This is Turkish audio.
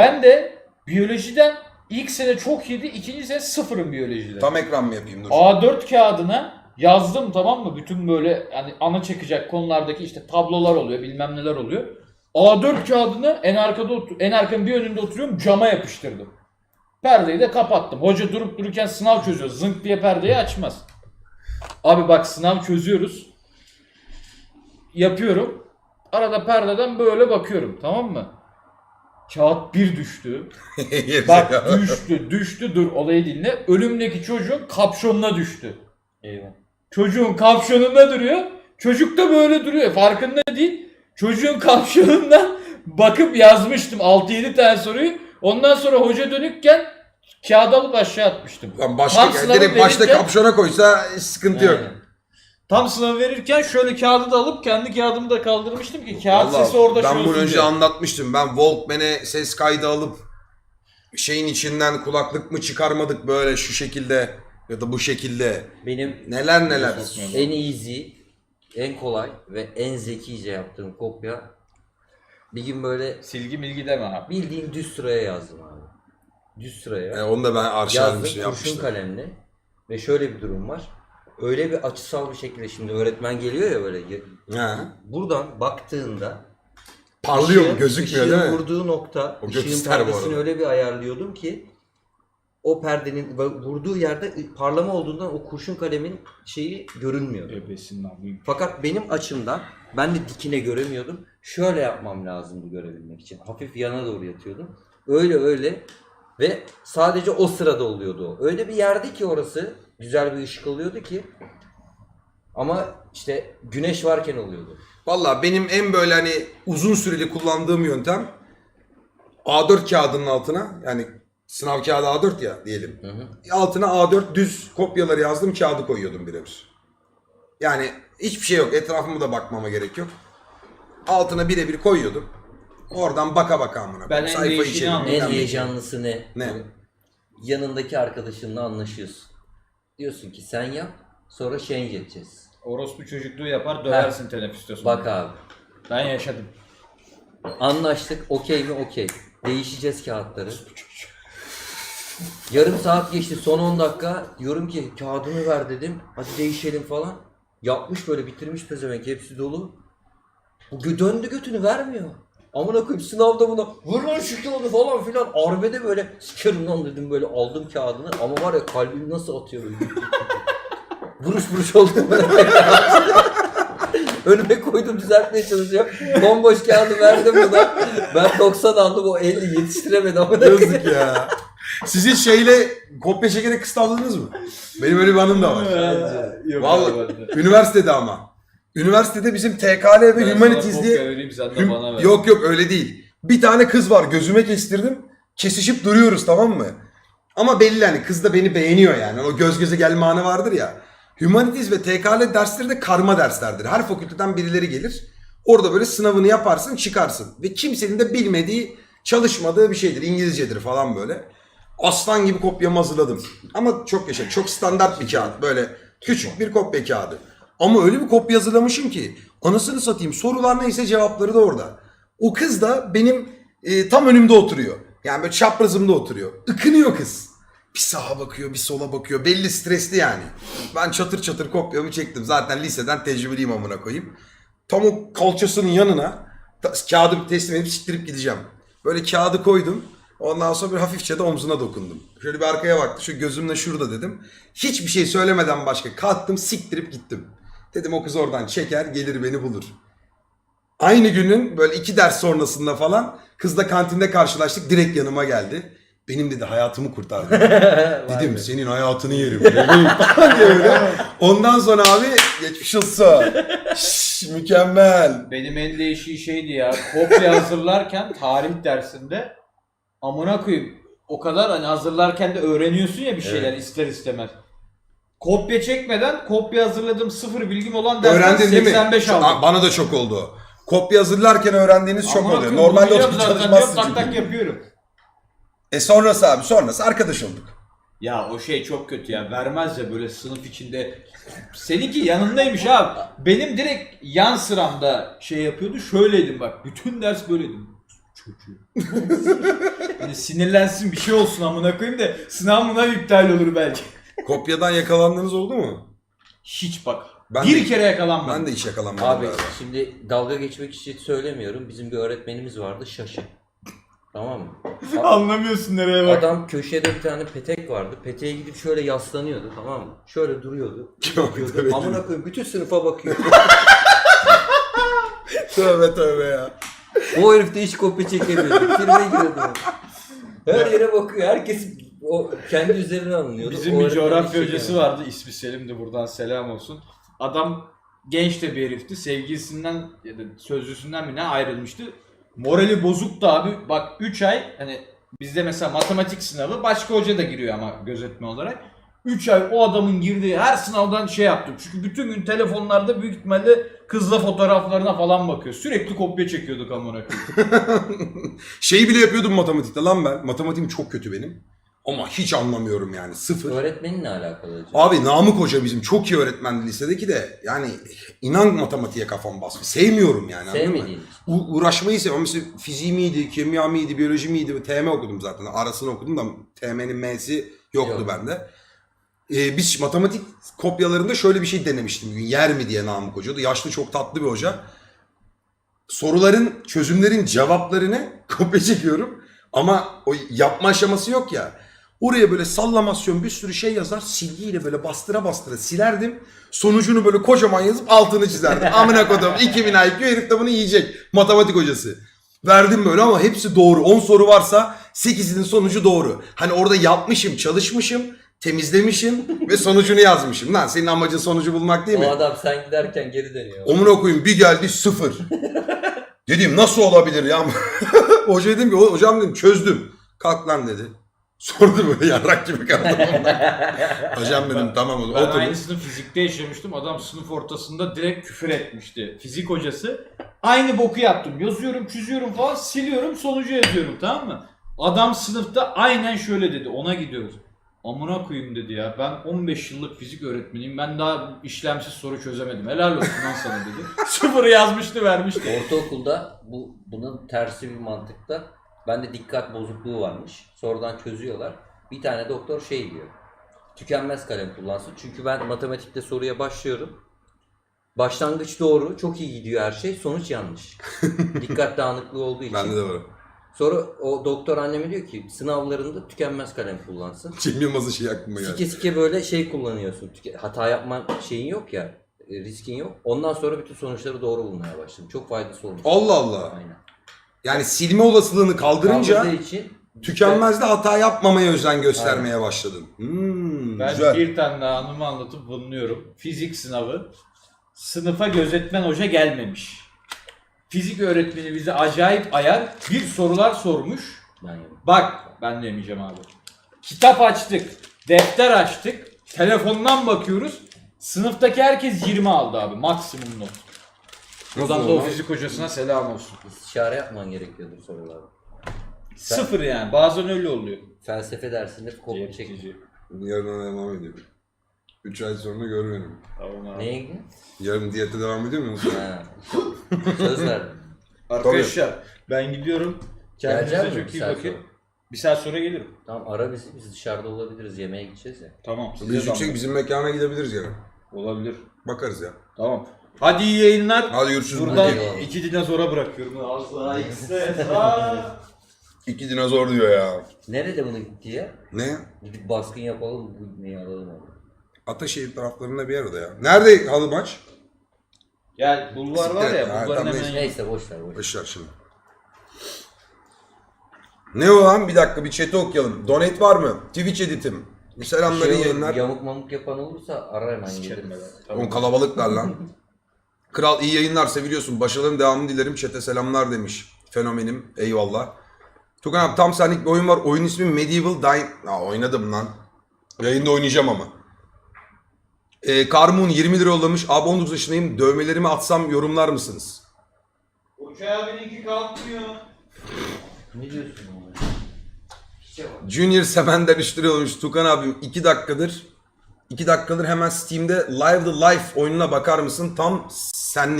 Ben de biyolojiden ilk sene çok iyiydi, ikinci sene sıfırım biyolojide. Tam ekran mı yapayım dur. A4 kağıdına yazdım tamam mı? Bütün böyle hani ana çekecek konulardaki işte tablolar oluyor, bilmem neler oluyor. A4 kağıdını en arkada en arkanın bir önünde oturuyorum cama yapıştırdım. Perdeyi de kapattım. Hoca durup dururken sınav çözüyor. Zınk diye perdeyi açmaz. Abi bak sınav çözüyoruz. Yapıyorum. Arada perdeden böyle bakıyorum tamam mı? Kağıt bir düştü. Bak düştü düştü dur olayı dinle. Ölümdeki çocuğun kapşonuna düştü. Eyvah. Çocuğun kapşonunda duruyor. Çocuk da böyle duruyor. Farkında değil. Çocuğun kapşonundan bakıp yazmıştım 6-7 tane soruyu. Ondan sonra hoca dönükken kağıt alıp aşağı atmıştım. Lan Tam sınavı direkt başta verirken- kapşona koysa sıkıntı yok. Aynen. Tam sınav verirken şöyle kağıdı da alıp kendi kağıdımı da kaldırmıştım ki kağıt Vallahi sesi orada ben şey bunu önce anlatmıştım. Ben Walkman'e ses kaydı alıp şeyin içinden kulaklık mı çıkarmadık böyle şu şekilde ya da bu şekilde. Benim Neler neler. en easy, en kolay ve en zekice yaptığım kopya bir gün böyle Silgi milgi deme abi. bildiğin düz sıraya yazdım abi. Düz sıraya. E, onu da ben arşa yazdım almıştım kurşun yapmıştım. kalemle ve şöyle bir durum var. Öyle bir açısal bir şekilde şimdi öğretmen geliyor ya böyle Ha. buradan baktığında Parlıyor mu? Gözükmüyor ışığın değil mi? vurduğu nokta, O ışığın bu perdesini arada. öyle bir ayarlıyordum ki o perdenin vurduğu yerde parlama olduğundan o kurşun kalemin şeyi görünmüyor. Ebesin abi. Fakat benim açımdan ben de dikine göremiyordum. Şöyle yapmam lazımdı görebilmek için. Hafif yana doğru yatıyordum. Öyle öyle ve sadece o sırada oluyordu o. Öyle bir yerdi ki orası güzel bir ışık alıyordu ki ama işte güneş varken oluyordu. Valla benim en böyle hani uzun süreli kullandığım yöntem A4 kağıdının altına yani sınav kağıdı A4 ya diyelim. Hı hı. Altına A4 düz kopyaları yazdım kağıdı koyuyordum birebir. Yani hiçbir şey yok etrafıma da bakmama gerek yok. Altına birebir koyuyordum. Oradan baka baka amına. Ben en anladım. En heyecanlısı ne? Ne? Yanındaki arkadaşınla anlaşıyorsun. Diyorsun ki sen yap sonra change edeceğiz. Orospu çocukluğu yapar döversin teneffüste sonra. Bak abi. Ben yaşadım. Anlaştık. Okey mi? Okey. Değişeceğiz kağıtları. Yarım saat geçti. Son 10 dakika. Diyorum ki kağıdını ver dedim. Hadi değişelim falan. Yapmış böyle bitirmiş pezevenk. Hepsi dolu. Bu gö- döndü götünü vermiyor. Amına koyayım sınavda buna vur lan şu kağıdı falan filan. Arbede böyle sikerim lan dedim böyle aldım kağıdını. Ama var ya kalbim nasıl atıyor böyle. vuruş vuruş oldu. Önüme koydum düzeltmeye çalışıyorum. Bomboş kağıdı verdim buna. Ben 90 aldım o 50 yetiştiremedi ama Yazık ya. Siz hiç şeyle kopya çekerek kısıtladınız mı? Benim öyle bir anım da var. Yok Vallahi. Üniversitede ama. Üniversitede bizim TKL ve Ben Humanities sana diye... kopya vereyim sen de Hüm- bana ver. Yok yok öyle değil. Bir tane kız var gözüme kestirdim. Kesişip duruyoruz tamam mı? Ama belli hani kız da beni beğeniyor yani. O göz göze gelme anı vardır ya. Humanities ve TKL dersleri de karma derslerdir. Her fakülteden birileri gelir. Orada böyle sınavını yaparsın çıkarsın. Ve kimsenin de bilmediği, çalışmadığı bir şeydir. İngilizcedir falan böyle. Aslan gibi kopyamı hazırladım. Ama çok yaşa, çok standart bir kağıt. Böyle küçük bir kopya kağıdı. Ama öyle bir kopya hazırlamışım ki anasını satayım sorular neyse cevapları da orada. O kız da benim e, tam önümde oturuyor. Yani böyle çaprazımda oturuyor. Ikınıyor kız. Bir sağa bakıyor bir sola bakıyor. Belli stresli yani. Ben çatır çatır kopyamı çektim. Zaten liseden tecrübeliyim amına koyayım. Tam o kalçasının yanına ta- kağıdı teslim edip siktirip gideceğim. Böyle kağıdı koydum. Ondan sonra bir hafifçe de omzuna dokundum. Şöyle bir arkaya baktı. Şu gözümle şurada dedim. Hiçbir şey söylemeden başka kalktım siktirip gittim. Dedim o kız oradan çeker gelir beni bulur. Aynı günün böyle iki ders sonrasında falan kızla kantinde karşılaştık. Direkt yanıma geldi. Benim dedi hayatımı kurtardı. Dedim senin hayatını yerim. bebeğim falan diye böyle. Ondan sonra abi geçmiş olsun. Şşş, mükemmel. Benim en değişiği şeydi ya. Kopya hazırlarken tarih dersinde amına koyayım. O kadar hani hazırlarken de öğreniyorsun ya bir şeyler ister istemez. Kopya çekmeden kopya hazırladığım sıfır bilgim olan dersten Öğrendin değil mi? 85 Aa, aldım. Bana da çok oldu. Kopya hazırlarken öğrendiğiniz çok Amına oluyor. koyayım, Normalde biliyorum oturup zaten çalışmazsın tak çünkü. tak yapıyorum. E sonrası abi sonrası arkadaş olduk. Ya o şey çok kötü ya. Vermez ya böyle sınıf içinde. Seninki yanındaymış abi. Benim direkt yan sıramda şey yapıyordu. Şöyleydim bak. Bütün ders böyleydim. Çocuğu. hani sinirlensin bir şey olsun amına koyayım da sınav mınav iptal olur belki. Kopyadan yakalandığınız oldu mu? Hiç bak. Ben bir de- kere yakalanmadım. Ben de hiç yakalanmadım. Abi galiba. şimdi dalga geçmek için söylemiyorum. Bizim bir öğretmenimiz vardı şaşı. Tamam mı? Anlamıyorsun nereye bak. Adam köşede bir tane petek vardı. Peteğe gidip şöyle yaslanıyordu tamam mı? Şöyle duruyordu. Bakıyordu. evet. Amına koyayım bütün sınıfa bakıyor. Tövbe tövbe ya. o herif de hiç kopya çekemiyordu. Tribe giriyordu. Her yere bakıyor. Herkes o kendi üzerine anlıyordu. Bizim bir coğrafya hiç hocası vardı. ismi Selim'di buradan selam olsun. Adam genç de bir herifti. Sevgilisinden ya da sözlüsünden mi ne ayrılmıştı. Morali bozuktu abi. Bak 3 ay hani bizde mesela matematik sınavı başka hoca da giriyor ama gözetme olarak. 3 ay o adamın girdiği her sınavdan şey yaptım. Çünkü bütün gün telefonlarda büyük ihtimalle kızla fotoğraflarına falan bakıyor. Sürekli kopya çekiyorduk amına koyayım. Şeyi bile yapıyordum matematikte lan ben. Matematiğim çok kötü benim. Ama hiç anlamıyorum yani sıfır. Öğretmeninle alakalı. hocam. Abi Namık Hoca bizim çok iyi öğretmendi lisedeki de yani inan matematiğe kafam basmıyor. Sevmiyorum yani? Sevmediğin. U- uğraşmayı seviyorum. Mesela fiziği miydi, kimya mıydı, biyoloji miydi? TM okudum zaten. Arasını okudum da TM'nin M'si yoktu Yok. bende. Ee, biz matematik kopyalarında şöyle bir şey denemiştim. gün. Yer mi diye Namık Hoca. O da yaşlı çok tatlı bir hoca. Soruların, çözümlerin cevaplarını kopya çekiyorum. Ama o yapma aşaması yok ya. Oraya böyle sallamasyon bir sürü şey yazar. Silgiyle böyle bastıra bastıra silerdim. Sonucunu böyle kocaman yazıp altını çizerdim. Amına kodum 2000 IQ herif de bunu yiyecek. Matematik hocası. Verdim böyle ama hepsi doğru. 10 soru varsa 8'inin sonucu doğru. Hani orada yapmışım, çalışmışım, temizlemişim ve sonucunu yazmışım. Lan senin amacın sonucu bulmak değil mi? O adam sen giderken geri dönüyor. Omuna koyayım bir geldi sıfır. dedim nasıl olabilir ya? Hoca dedim ki "O- hocam dedim çözdüm. Kalk lan dedi. Sordu böyle yarrak gibi kaldım. Hocam dedim tamam o Ben zaman otur. aynısını fizikte yaşamıştım. Adam sınıf ortasında direkt küfür etmişti. Fizik hocası. Aynı boku yaptım. Yazıyorum, çiziyorum falan, siliyorum, sonucu yazıyorum tamam mı? Adam sınıfta aynen şöyle dedi. Ona gidiyoruz. Amına koyayım dedi ya. Ben 15 yıllık fizik öğretmeniyim. Ben daha işlemsiz soru çözemedim. Helal olsun lan sana dedi. Sıfır yazmıştı vermişti. Ortaokulda bu bunun tersi bir mantıkta bende dikkat bozukluğu varmış. Sonradan çözüyorlar. Bir tane doktor şey diyor. Tükenmez kalem kullansın. Çünkü ben matematikte soruya başlıyorum. Başlangıç doğru, çok iyi gidiyor her şey. Sonuç yanlış. Dikkat dağınıklığı olduğu için. Bende de var. Sonra o doktor anneme diyor ki sınavlarında tükenmez kalem kullansın. Cem Yılmaz'ın şey aklıma geldi. Sike sike böyle şey kullanıyorsun. Tüke- Hata yapman şeyin yok ya. e, Riskin yok. Ondan sonra bütün sonuçları doğru bulmaya başladım. Çok faydası olmuş. Allah Allah. Aynen. Yani silme olasılığını kaldırınca Kaldırdığı için tükenmezde hata yapmamaya özen göstermeye başladın. Hmm, Ben güzel. bir tane daha anımı anlatıp bulunuyorum. Fizik sınavı. Sınıfa gözetmen hoca gelmemiş. Fizik öğretmeni bize acayip ayar bir sorular sormuş. ben yedim. Bak ben de yemeyeceğim abi. Kitap açtık, defter açtık, telefondan bakıyoruz. Sınıftaki herkes 20 aldı abi maksimum not. Buradan da o fizik hocasına selam olsun. İstişare yapman gerekiyordur sorularda. Sıfır yani bazen öyle oluyor. Felsefe dersinde kopya çek. Yetici. Yarın devam ediyorum. 3 ay sonra gör beni. Tamam abi. Neye ilgili? Yarın diyete devam ediyor musun? Ha. Söz verdim. Arkadaşlar ben gidiyorum. Kendinize Gelecek mi çok bir iyi saat bakın. sonra? Bir saat sonra gelirim. Tamam ara bizi biz dışarıda olabiliriz yemeğe gideceğiz ya. Tamam. size Biz de yüksek bizim mekana gidebiliriz yarın. Olabilir. Bakarız ya. Tamam. Hadi iyi yayınlar. Hadi görüşürüz. Buradan Hadi iki dinozora bırakıyorum. Daha ikisi. İki dinozor diyor ya. Nerede bunu gitti ya? Ne? Gidip baskın yapalım bu neyi alalım abi. Ataşehir taraflarında bir yerde ya. Nerede halı maç? Gel bulvar var ya Ha, bulvarın hemen neyse. yanı. Neyse boş ver boş ver. Başlar şimdi. Ne o lan? Bir dakika bir chat'i okuyalım. Donate var mı? Twitch editim. Selamlar Şey iyi olur, yayınlar. Yamuk mamuk yapan olursa ara hemen geliriz. ben. Oğlum kalabalıklar lan. Kral iyi yayınlar seviliyorsun. Başarıların devamını dilerim. Chat'e selamlar demiş. Fenomenim. Eyvallah. Tukan abi tam senlik bir oyun var. Oyun ismi Medieval Dying... Ha oynadım lan. Yayında oynayacağım ama. Ee, Karmun 20 lira yollamış. Abi 19 yaşındayım. Dövmelerimi atsam yorumlar mısınız? Uçağa benimki kalkmıyor. Ne diyorsun bak. Junior Semen'den 3 lira yollamış. Tukan abi 2 dakikadır 2 dakikadır hemen Steam'de Live the Life oyununa bakar mısın? Tam senlik.